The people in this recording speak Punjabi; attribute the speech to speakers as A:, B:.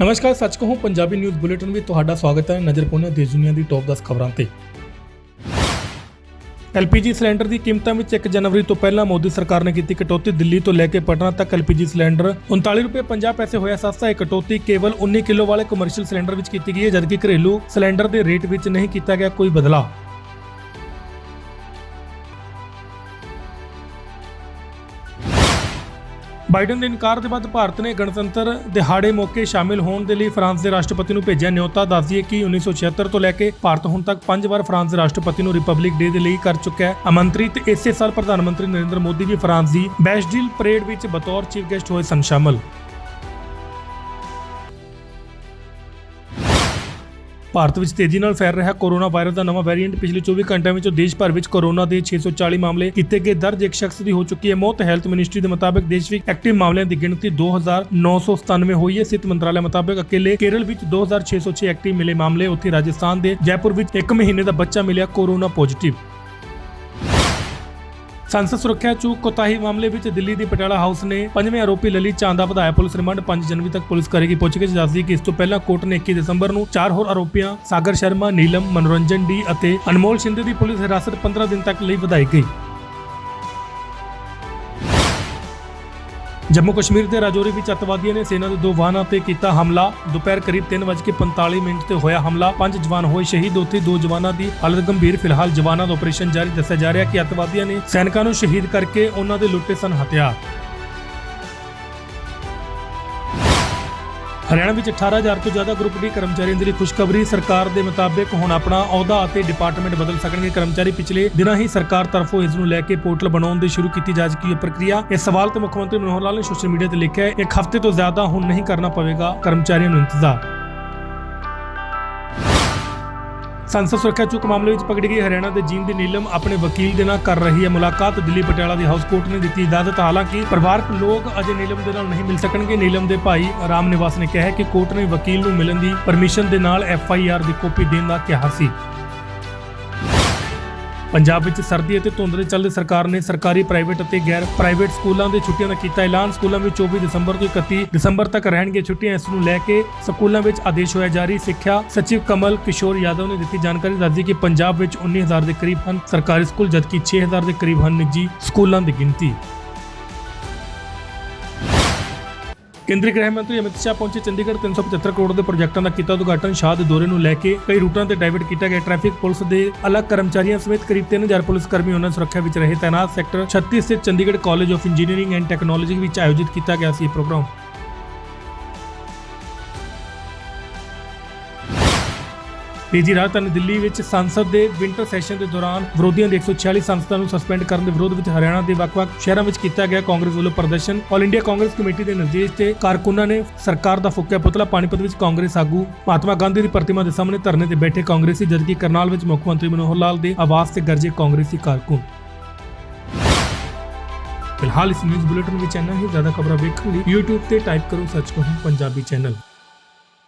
A: ਨਮਸਕਾਰ, ਸੱਚ ਕਹੂੰ, ਪੰਜਾਬੀ ਨਿਊਜ਼ ਬੁਲੇਟਿਨ ਵਿੱਚ ਤੁਹਾਡਾ ਸਵਾਗਤ ਹੈ ਨਜ਼ਰ ਪਾਉਂਦੇ ਹਾਂ ਦੇਸ਼ ਦੁਨੀਆ ਦੀ ਟੌਪ 10 ਖਬਰਾਂ ਤੇ। ਐਲਪੀਜੀ ਸਿਲੰਡਰ ਦੀ ਕੀਮਤਾਂ ਵਿੱਚ 1 ਜਨਵਰੀ ਤੋਂ ਪਹਿਲਾਂ ਮੋਦੀ ਸਰਕਾਰ ਨੇ ਕੀਤੀ ਕਟੌਤੀ, ਦਿੱਲੀ ਤੋਂ ਲੈ ਕੇ ਪਟਨਾ ਤੱਕ ਐਲਪੀਜੀ ਸਿਲੰਡਰ 39 ਰੁਪਏ 50 ਪੈਸੇ ਹੋਇਆ ਸਸਤਾ, ਇਹ ਕਟੌਤੀ ਕੇਵਲ 19 ਕਿਲੋ ਵਾਲੇ ਕਮਰਸ਼ੀਅਲ ਸਿਲੰਡਰ ਵਿੱਚ ਕੀਤੀ ਗਈ ਹੈ, ਜਦਕਿ ਘਰੇਲੂ ਸਿਲੰਡਰ ਦੇ ਰੇਟ ਵਿੱਚ ਨਹੀਂ ਕੀਤਾ ਗਿਆ ਕੋਈ ਬਦਲਾਅ। ਬਾਈਡਨ ਦੇ ਇਨਕਾਰ ਦੇ ਬਾਅਦ ਭਾਰਤ ਨੇ ਗਣਤੰਤਰ ਦਿਹਾੜੇ ਮੌਕੇ ਸ਼ਾਮਿਲ ਹੋਣ ਦੇ ਲਈ ਫਰਾਂਸ ਦੇ ਰਾਸ਼ਟਰਪਤੀ ਨੂੰ ਭੇਜਿਆ ਨਿਯੋਤਾ ਹੈ ਕਿ 1976 ਤੋਂ ਲੈ ਕੇ ਭਾਰਤ ਹੁਣ ਤੱਕ ਪੰਜ ਵਾਰ ਫਰਾਂਸ ਦੇ ਰਾਸ਼ਟਰਪਤੀ ਨੂੰ ਰਿਪਬਲਿਕ ਡੇ ਦੇ ਲਈ ਕਰ ਚੁੱਕਾ ਹੈ। ਆਮੰਤਰਿਤ ਇਸੇ ਸਾਲ ਪ੍ਰਧਾਨ ਮੰਤਰੀ ਨਰਿੰਦਰ ਮੋਦੀ ਵੀ ਫਰਾਂਸ ਦੀ ਬੈਸਟਿਲ ਪਰੇਡ ਵਿੱਚ ਬਤੌਰ ਚੀਫ ਗੈਸਟ ਹੋਏ ਸਨ ਸ਼ਾਮਲ। ਭਾਰਤ ਵਿੱਚ ਤੇਜ਼ੀ ਨਾਲ ਫੈਲ ਰਿਹਾ ਕੋਰੋਨਾ ਵਾਇਰਸ ਦਾ ਨਵਾਂ ਵੈਰੀਐਂਟ। ਪਿਛਲੇ 24 ਘੰਟਿਆਂ ਵਿੱਚੋਂ ਦੇਸ਼ ਭਰ ਵਿੱਚ ਕੋਰੋਨਾ ਦੇ 640 ਮਾਮਲੇ ਕੀਤੇ ਗਏ ਦਰਜ। ਇੱਕ ਸ਼ਖਸ ਦੀ ਹੋ ਚੁੱਕੀ ਹੈ ਮੌਤ। ਹੈਲਥ ਮਿਨਿਸਟਰੀ ਦੇ ਮੁਤਾਬਕ ਦੇਸ਼ ਵਿੱਚ ਐਕਟਿਵ ਮਾਮਲਿਆਂ ਦੀ ਗਿਣਤੀ 2997 ਹੋਈ ਹੈ। ਸਿਹਤ ਮੰਤਰਾਲੇ ਮੁਤਾਬਕ ਅਕੇਲੇ ਕੇਰਲ ਵਿੱਚ 2606 ਐਕਟਿਵ ਮਿਲੇ ਮਾਮਲੇ। ਉੱਥੇ ਰਾਜਸਥਾਨ ਦੇ ਜੈਪੁਰ ਵਿੱਚ ਇੱਕ ਮਹੀਨੇ ਦਾ ਬੱਚਾ ਮਿਲਿਆ ਕੋਰੋਨਾ ਪੋਜ਼ਿਟਿਵ। ਸੰਸਦ ਸੁਰੱਖਿਆ ਚੂਕ ਕੋਤਾਹੀ ਮਾਮਲੇ ਵਿੱਚ ਦਿੱਲੀ ਦੀ ਪਟਿਆਲਾ ਹਾਊਸ ਨੇ ਪੰਜਵੇਂ ਆਰੋਪੀ ਲਲਿਤ ਚਾਂਦ ਦਾ ਵਧਾਇਆ। ਪੁਲਿਸ ਰਿਮਾਂਡ 5 ਜਨਵਰੀ ਤੱਕ ਪੁਲਿਸ ਕਰੇਗੀ। ਪੁੱਛਗਿੱਛ ਦੱਸਦੀ ਕਿ ਇਸ ਤੋਂ ਪਹਿਲਾਂ ਕੋਰਟ ਨੇ 21 ਦਸੰਬਰ ਨੂੰ ਚਾਰ ਹੋਰ ਆਰੋਪੀਆਂ, ਸਾਗਰ ਸ਼ਰਮਾ, ਨੀਲਮ, ਮਨੋਰੰਜਨ ਡੀ ਅਤੇ ਅਨਮੋਲ ਸ਼ਿੰਦੇ ਦੀ ਪੁਲਿਸ ਹਿਰਾਸਤ 15 ਦਿਨ ਤੱਕ ਲਈ ਵਧਾਈ ਗਈ। ਜੰਮੂ ਕਸ਼ਮੀਰ ਦੇ ਰਾਜੌਰੀ ਵਿੱਚ ਅੱਤਵਾਦੀਆਂ ਨੇ ਸੈਨਾ ਦੇ ਦੋ ਵਾਹਨਾਂ ਤੇ ਕੀਤਾ ਹਮਲਾ। ਦੁਪਹਿਰ ਕਰੀਬ 3:45 ਮਿੰਟ ਤੇ ਹੋਇਆ ਹਮਲਾ। ਪੰਜ ਜਵਾਨ ਹੋਏ ਸ਼ਹੀਦ। ਉੱਥੇ ਦੋ ਜਵਾਨਾਂ ਦੀ ਹਾਲਤ ਗੰਭੀਰ। ਫਿਲਹਾਲ ਜਵਾਨਾਂ ਦਾ ਆਪਰੇਸ਼ਨ ਜਾਰੀ ਦੱਸਿਆ ਜਾ ਰਿਹਾ ਕਿ ਅੱਤਵਾਦੀਆਂ ਨੇ ਸੈਨਿਕਾਂ ਨੂੰ ਸ਼ਹੀਦ ਕਰਕੇ ਉਹਨਾਂ ਦੇ ਲੁੱਟੇ ਸਨ ਹਥਿਆਰ। ਹਰਿਆਣਾ ਵਿੱਚ 18000 ਤੋਂ ਜ਼ਿਆਦਾ ਗਰੁੱਪ ਡੀ ਕਰਮਚਾਰੀਆਂ ਦੇ ਲਈ ਖੁਸ਼ਖਬਰੀ ਸਰਕਾਰ ਦੇ ਮੁਤਾਬਕ ਹੁਣ ਆਪਣਾ ਅਹੁਦਾ ਅਤੇ ਡਿਪਾਰਟਮੈਂਟ ਬਦਲ ਸਕਣਗੇ। ਕਰਮਚਾਰੀ ਪਿਛਲੇ ਦਿਨਾਂ ਹੀ ਸਰਕਾਰ ਤਰਫੋਂ ਇਸ ਨੂੰ ਲੈ ਕੇ ਪੋਰਟਲ ਬਣਾਉਣ ਦੀ ਸ਼ੁਰੂ ਕੀਤੀ ਜਾ ਚੁੱਕੀ ਹੈ ਪ੍ਰਕਿਰਿਆ। ਇਸ ਸਵਾਲ ਤੇ ਮੁੱਖ ਮੰਤਰੀ ਮਨੋਹਰ ਲਾਲ ਨੇ ਸੋਸ਼ਲ ਮੀਡੀਆ ਤੇ ਲਿਖਿਆ ਹੈ, ਇੱਕ ਹਫ਼ਤੇ ਤੋਂ ਜ਼ਿਆਦਾ ਹੁਣ ਨਹੀਂ ਕਰਨਾ ਪਵੇਗਾ। ਕਰਮਚਾਰੀਆਂ ਨੂੰ ਇੰਤਜ਼ਾਰ। ਸੰਸਦ ਸੁਰੱਖਿਆ ਚੁੱਕ ਮਾਮਲੇ ਵਿੱਚ ਪਕੜੀ ਗਈ ਹਰਿਆਣਾ ਦੇ ਜੀਂਦ ਦੀ ਨੀਲਮ ਆਪਣੇ ਵਕੀਲ ਦੇ ਨਾਲ ਕਰ ਰਹੀ ਹੈ ਮੁਲਾਕਾਤ। ਦਿੱਲੀ ਪਟਿਆਲਾ ਦੀ ਹਾਊਸ ਕੋਰਟ ਨੇ ਦਿੱਤੀ ਇਜਾਜ਼ਤ। ਹਾਲਾਂਕਿ ਪਰਿਵਾਰਕ ਲੋਕ ਅਜੇ ਨੀਲਮ ਦੇ ਨਾਲ ਨਹੀਂ ਮਿਲ ਸਕਣਗੇ। ਨੀਲਮ ਦੇ ਭਾਈ ਰਾਮ ਨਿਵਾਸ ਨੇ ਕਿਹਾ ਕਿ ਕੋਰਟ ਨੇ ਵਕੀਲ ਨੂੰ ਮਿਲਣ ਦੀ ਪਰਮਿਸ਼ਨ ਦੇ ਨਾਲ ਐਫ ਆਈ ਆਰ ਦੀ ਕਾਪੀ ਦੇਣ ਦਾ ਕਿਹਾ ਸੀ। ਪੰਜਾਬ ਵਿੱਚ ਸਰਦੀ ਅਤੇ ਧੁੰਦ ਦੇ ਚੱਲਦੇ ਸਰਕਾਰ ਨੇ ਸਰਕਾਰੀ ਪ੍ਰਾਈਵੇਟ ਅਤੇ ਗੈਰ ਪ੍ਰਾਈਵੇਟ ਸਕੂਲਾਂ ਦੇ ਛੁੱਟੀਆਂ ਦਾ ਕੀਤਾ ਐਲਾਨ। ਸਕੂਲਾਂ ਵਿੱਚ 24 ਦਸੰਬਰ ਤੋਂ 31 ਦਸੰਬਰ ਤੱਕ ਰਹਿਣਗੇ ਛੁੱਟੀਆਂ। ਇਸ ਨੂੰ ਲੈ ਕੇ ਸਕੂਲਾਂ ਵਿੱਚ ਆਦੇਸ਼ ਹੋਇਆ ਜਾਰੀ। ਸਿੱਖਿਆ ਸਚਿਵ ਕਮਲ ਕਿਸ਼ੋਰ ਯਾਦਵ ਨੇ ਦਿੱਤੀ ਜਾਣਕਾਰੀ ਦੱਸਦੀ ਕਿ ਪੰਜਾਬ ਵਿੱਚ 19000 ਦੇ ਕਰੀਬ ਹਨ। ਸਰਕਾਰੀ ਸਕੂਲ, ਜਦਕਿ 6000 ਦੇ ਕਰੀਬ ਹਨ ਨਿੱਜੀ ਸਕੂਲਾਂ ਦੀ ਗਿਣਤੀ। ਕੇਂਦਰੀ ਗ੍ਰਹਿ ਮੰਤਰੀ ਅਮਿਤ ਸ਼ਾਹ ਪਹੁੰਚੇ ਚੰਡੀਗੜ੍ਹ 375 ਕਰੋੜ ਦੇ ਪ੍ਰੋਜੈਕਟਾਂ ਦਾ ਕੀਤਾ ਉਦਘਾਟਨ। ਸ਼ਾਹ ਦੇ ਦੌਰੇ ਨੂੰ ਲੈ ਕੇ ਕਈ ਰੂਟਾਂ ਤੇ ਡਾਇਵਰਟ ਕੀਤਾ ਗਿਆ ਟ੍ਰੈਫਿਕ। ਪੁਲਿਸ ਦੇ ਅਲੱਗ ਕਰਮਚਾਰੀਆਂ ਸਮੇਤ ਕਰੀਬ 3000 ਪੁਲਿਸ ਕਰਮੀ ਉਹਨਾਂ ਸੁਰੱਖਿਆ ਵਿੱਚ ਰਹੇ। ਤਾਇਨਾਤ ਸੈਕਟਰ 36 ਸਥਿਤ Chandigarh college of engineering and technology ਵਿੱਚ ਆਯੋਜਿਤ ਕੀਤਾ ਗਿਆ ਸੀ ਇਹ ਪ੍ਰੋਗਰਾਮ। ਤੀਜੀ ਰਾਜਧਾਨੀ ਦਿੱਲੀ ਵਿੱਚ ਸੰਸਦ ਦੇ ਵਿੰਟਰ ਸੈਸ਼ਨ ਦੇ ਦੌਰਾਨ ਵਿਰੋਧੀਆਂ ਦੇ 146 ਸੰਸਦਾਂ ਨੂੰ ਸਸਪੈਂਡ ਕਰਨ ਦੇ ਵਿਰੋਧ ਵਿੱਚ ਹਰਿਆਣਾ ਦੇ ਵੱਖ-ਵੱਖ ਸ਼ਹਿਰਾਂ ਵਿੱਚ ਕੀਤਾ ਗਿਆ ਕਾਂਗਰਸ ਵੱਲੋਂ ਪ੍ਰਦਰਸ਼ਨ। ਆਲ ਇੰਡੀਆ ਕਾਂਗਰਸ ਕਮੇਟੀ ਦੇ ਨਿਰਦੇਸ਼ ਤੇ ਕਾਰਕੁਨਾਂ ਨੇ ਸਰਕਾਰ ਦਾ ਫੂਕਿਆ ਪੁਤਲਾ ਪਾਣੀਪਤ ਵਿੱਚ ਕਾਂਗਰਸ ਆਗੂ ਮਹਾਤਮਾ ਗਾਂਧੀ ਦੀ ਪ੍ਰਤਿਮਾ ਦੇ ਸਾਹਮਣੇ ਧਰਨੇ ਤੇ ਬੈਠੇ ਕਾਂਗਰਸੀ ਜਦਕਿ ਕਰਨਾਲ ਵਿੱਚ ਮੁੱਖ ਮੰਤਰੀ ਮਨੋਹਰ ਲਾਲ ਦੇ ਆਵਾਸ ਤੇ ਗਰਜੇ ਕਾਂਗਰਸੀ ਕਾਰਕੁਨ। ਫਿਲਹਾਲ ਇਸ ਨਿਊਜ਼ ਬੁਲੇਟਿਨ ਵਿੱਚ ਇੰਨਾ ਹੀ। ਜ਼ਿਆਦਾ ਖਬਰਾਂ ਵੇਖਣ ਲਈ YouTube ਤੇ ਟਾਈਪ ਕਰੋ ਸੱਚ ਕਹੂੰ ਪੰਜਾਬੀ ਚੈਨਲ